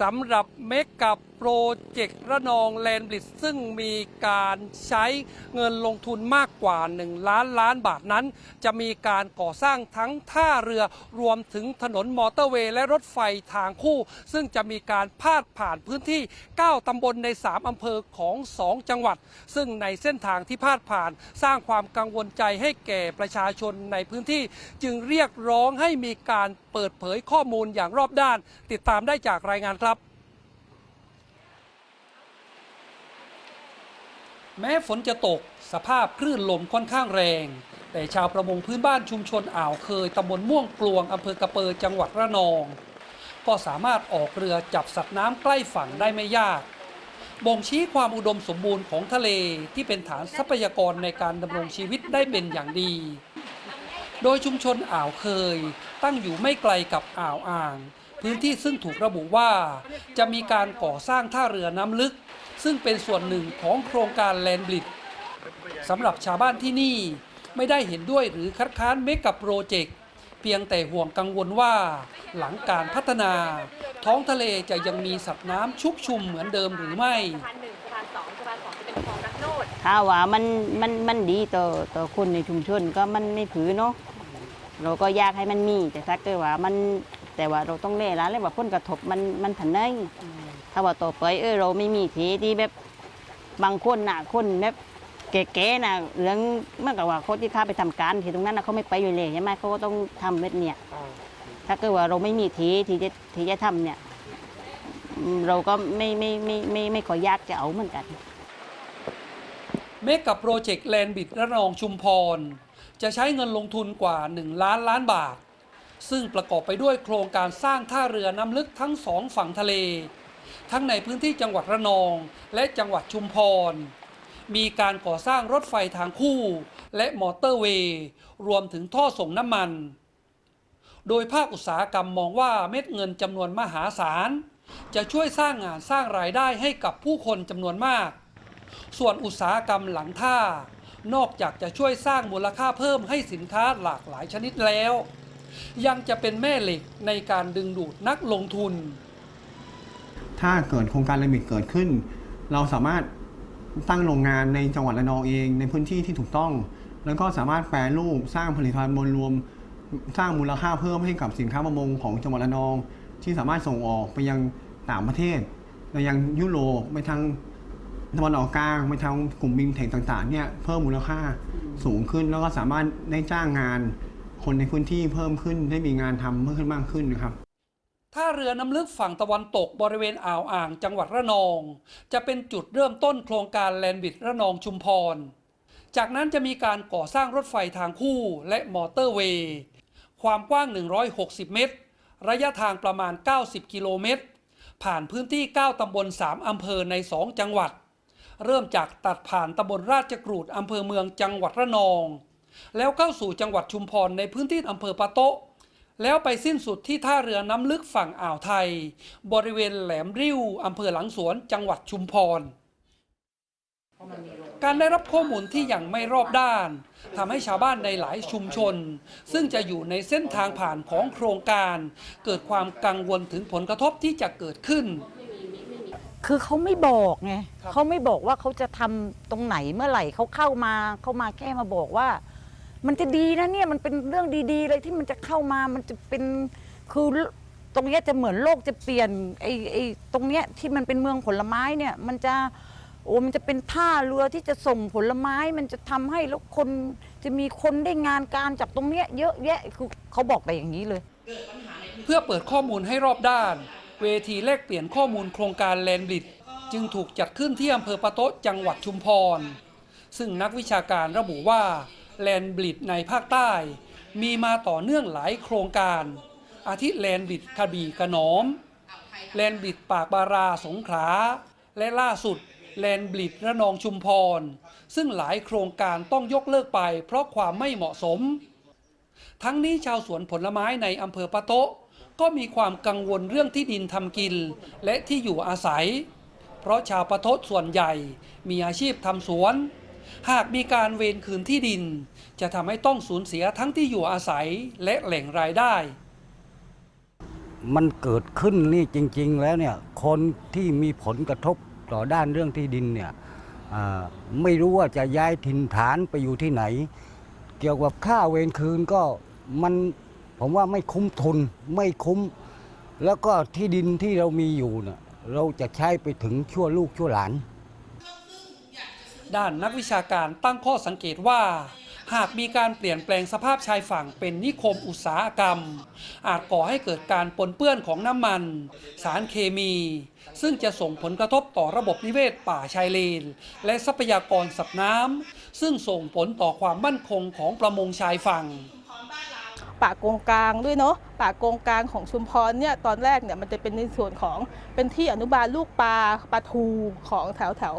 สำหรับเมกับโปรเจกต์ระนองแลนบริดซึ่งมีการใช้เงินลงทุนมากกว่า 1 ล้านล้านบาทนั้น จะมีการก่อสร้างทั้งท่าเรือรวมถึงถนนมอเตอร์เวย์และรถไฟทางคู่ ซึ่งจะมีการพาดผ่านพื้นที่ 9 ตำบลใน 3 อำเภอของ 2 จังหวัด ซึ่งในเส้นทางที่พาดผ่านสร้างความกังวลใจให้แก่ประชาชนในพื้นที่ จึงเรียกร้องให้มีการเปิดเผยข้อมูลอย่างรอบด้าน ติดตามได้จากรายงานครับ แม้ฝนจะตกสภาพคลื่นลมค่อนข้างแรง แต่ชาวประมงพื้นบ้านชุมชนอ่าวเคยตำบลม่วงกลวงอำเภอกระเปอจังหวัดระนอง ก็สามารถออกเรือจับสัตว์น้ำใกล้ฝั่งได้ไม่ยากบ่งชี้ความอุดมสมบูรณ์ของทะเลที่เป็นฐานทรัพยากรในการดำรงชีวิตได้เป็นอย่างดี โดยชุมชนอ่าวเคยตั้งอยู่ไม่ไกลกับอ่าวอ่าง พื้นที่ซึ่งถูกระบุว่า จะมีการก่อสร้างท่าเรือน้ำลึก ซึ่งเป็นส่วนหนึ่งของโครงการแลนบริดสำหรับชาวบ้านที่นี่ไม่ได้เห็นด้วยหรือคัดค้านเมกับโปรเจกต์เพียงแต่ห่วงกังวลว่า หลังการพัฒนา ท้องทะเลจะยังมีสัตว์น้ำชุกชุมเหมือนเดิมหรือไม่ถ้าว่ามันมันมันดีต่อต่อคนในชุมชนก็มันไม่ผือเนาะเราก็ยากให้มันมี แต่ถ้าเกิดว่ามัน แต่ว่าเราต้องเล่ละเลยว่าผลกระทบมันมันผันได้ถ้าว่าต่อไปเออเราไม่มีทีที่แบบบางคนน่ะคนแบบแก่ๆน่ะเรื่องเมื่อกับว่าคนที่เข้าไปทำการที่ตรงนั้นน่ะเขาไม่ไปอยู่เลยใช่ไหมเขาก็ต้องทำแบบเนี้ยถ้าเกิดว่าเราไม่มีทีที่จะที่จะทำเนี่ยอืมเราก็ไม่ไม่ไม่ไม่ไม่ขอยยากจะเอาเหมือนกันเมกับโปรเจกต์แลนบิดระนองชุมพร จะใช้เงินลงทุนกว่า 1 ล้านล้านบาท ซึ่งประกอบไปด้วยโครงการสร้างท่าเรือน้ำลึกทั้งสองฝั่งทะเล ทั้งในพื้นที่จังหวัดระนอง และจังหวัดชุมพร มีการก่อสร้างรถไฟทางคู่ และมอเตอร์เวย์ รวมถึงท่อส่งน้ำมัน โดยภาคอุตสาหกรรมมองว่าเม็ดเงินจำนวนมหาศาล จะช่วยสร้างงานสร้างรายได้ให้กับผู้คนจำนวนมาก ส่วนอุตสาหกรรมหลังท่านอกจากจะช่วยสร้างมูลค่าเพิ่มให้สินค้าหลากหลายชนิดแล้ว ยังจะเป็นแม่เหล็กในการดึงดูดนักลงทุน ถ้าเกิดโครงการเรมิตเกิดขึ้น เราสามารถตั้งโรงงานในจังหวัดระนองเองในพื้นที่ที่ถูกต้อง แล้วก็สามารถแปรรูปสร้างผลิตภัณฑ์มวลรวม สร้างมูลค่าเพิ่มให้กับสินค้าประมงของจังหวัดระนอง ที่สามารถส่งออกไปยังต่างประเทศไปยังยุโรปไปทางตะวันออกกลางไปทางกลุ่มบินเทคต่างๆเนี่ยเพิ่มมูลค่าสูงขึ้นแล้วก็สามารถได้จ้างงาน คนในพื้นที่เพิ่มขึ้นได้มีงานทำเพิ่มขึ้นมากขึ้นนะครับท่าเรือน้ำลึกฝั่งตะวันตกบริเวณอ่าวอ่างจังหวัดระนอง จะเป็นจุดเริ่มต้นโครงการแลนบิดระนองชุมพร จากนั้นจะมีการก่อสร้างรถไฟทางคู่และมอเตอร์เวย์ ความกว้าง 160 เมตร ระยะทางประมาณ 90 กิโลเมตร ผ่านพื้นที่ 9 ตำบล 3 อำเภอใน 2 จังหวัด เริ่มจากตัดผ่านตำบลราชกรูดอำเภอเมืองจังหวัดระนอง แล้วเข้าสู่จังหวัดชุมพรในพื้นที่อำเภอปะโตะแล้วไปสิ้นสุดที่ท่าเรือน้ำลึกฝั่งอ่าวไทย บริเวณแหลมริ้วอำเภอหลังสวนจังหวัดชุมพร การได้รับข้อมูลที่ยังไม่รอบด้านทำให้ชาวบ้านในหลายชุมชน ซึ่งจะอยู่ในเส้นทางผ่านของโครงการ เกิดความกังวลถึงผลกระทบที่จะเกิดขึ้น คือเขาไม่บอกไงเขาไม่บอกว่าเขาจะทำตรงไหนเมื่อไหร่เขาเข้ามาเขามาแค่มาบอกว่า มันจะดีนะเนี่ยมันเป็นเรื่องดีๆเลยที่มันจะเข้ามามันจะเป็นคือตรงเนี้ยจะเหมือนโลกจะเปลี่ยนไอ้ไอ้ตรงเนี้ยที่มันเป็นเมืองผลไม้เนี่ย มันจะโอ้มันจะเป็นท่าเรือที่จะส่งผลไม้มันจะทำให้แล้วคนจะมีคนได้งานการจากตรงเนี้ยเยอะแยะคือเขาบอกแต่อย่างนี้เลย เพื่อเปิดข้อมูลให้รอบด้าน เวทีแลกเปลี่ยนข้อมูลโครงการแลนบิดจึงถูกจัดขึ้นที่อำเภอปะโต๊ะจังหวัดชุมพร ซึ่งนักวิชาการระบุว่า แลนบริดในภาคใต้ มีมาต่อเนื่องหลายโครงการ อาทิแลนบริดกระบี่กระนอม แลนบริดปากบาราสงขลา และล่าสุดแลนบริดระนองชุมพร ซึ่งหลายโครงการต้องยกเลิกไปเพราะความไม่เหมาะสม ทั้งนี้ชาวสวนผลไม้ในอำเภอปะโตะก็มีความกังวลเรื่องที่ดินทำกินและที่อยู่อาศัย เพราะชาวปะโตะส่วนใหญ่มีอาชีพทำสวน หากมีการเวรคืนที่ดิน จะทำให้ต้องสูญเสียทั้งที่อยู่อาศัยและแหล่งรายได้ มันเกิดขึ้นนี่จริง ๆ แล้วเนี่ยคนที่มีผลกระทบต่อด้านเรื่องที่ดินเนี่ยไม่รู้ว่าจะย้ายถิ่นฐานไปอยู่ที่ไหน เกี่ยวกับค่าเวรคืนก็มันผมว่าไม่คุ้มทุนไม่คุ้ม แล้วก็ที่ดินที่เรามีอยู่เน่ะเราจะใช้ไปถึงชั่วลูกชั่วหลาน ด้านนักวิชาการตั้งข้อสังเกตว่า หากมีการเปลี่ยนแปลงสภาพชายฝั่งเป็นนิคมอุตสาหกรรม อาจก่อให้เกิดการปนเปื้อนของน้ำมัน สารเคมี ซึ่งจะส่งผลกระทบต่อระบบนิเวศป่าชายเลน และทรัพยากรสัตว์น้ำซึ่งส่งผลต่อความมั่นคงของประมงชายฝั่งป่าโกงกลางด้วยเนาะป่าโกงกลางของชุมพรเนี่ยตอนแรกเนี่ยมันจะเป็นในส่วนของเป็นที่อนุบาลลูกปลาปลาทูของแถวแถว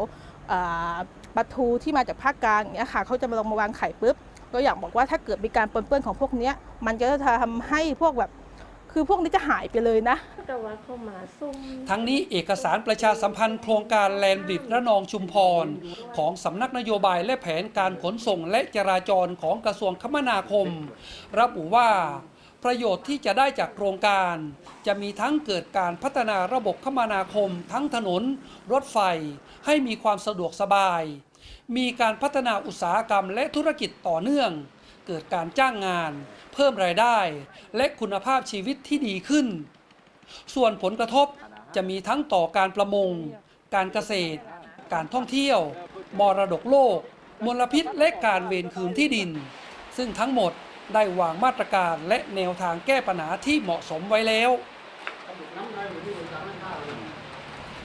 ปลาทูที่มาจากภาคกลางอย่างเงี้ยค่ะเขาจะมาลงมาวางไข่ปุ๊บก็อยากบอกว่าถ้าเกิดมีการปนเปื้อนของพวกเนี้ยมันก็จะทำให้พวกแบบคือพวกนี้จะหายไปเลยนะแต่ว่าเข้ามาซุ่มทั้งนี้เอกสารประชาสัมพันธ์โครงการแลนด์บริดระนองชุมพร ของสำนักนโยบายและแผนการขนส่งและจราจรของกระทรวงคมนาคม ระบุว่า ประโยชน์ที่จะได้จากโครงการ จะมีทั้งเกิดการพัฒนาระบบคมนาคม ทั้งถนน รถไฟ ให้มีความสะดวกสบาย มีการพัฒนาอุตสาหกรรมและธุรกิจต่อเนื่อง เกิดการจ้างงาน เพิ่มรายได้ และคุณภาพชีวิตที่ดีขึ้น ส่วนผลกระทบจะมีทั้งต่อการประมง การเกษตร การท่องเที่ยว มรดกโลก มลพิษและการเวรคืนที่ดิน ซึ่งทั้งหมด ได้วางมาตรการและแนวทางแก้ปัญหาที่เหมาะสมไว้แล้ว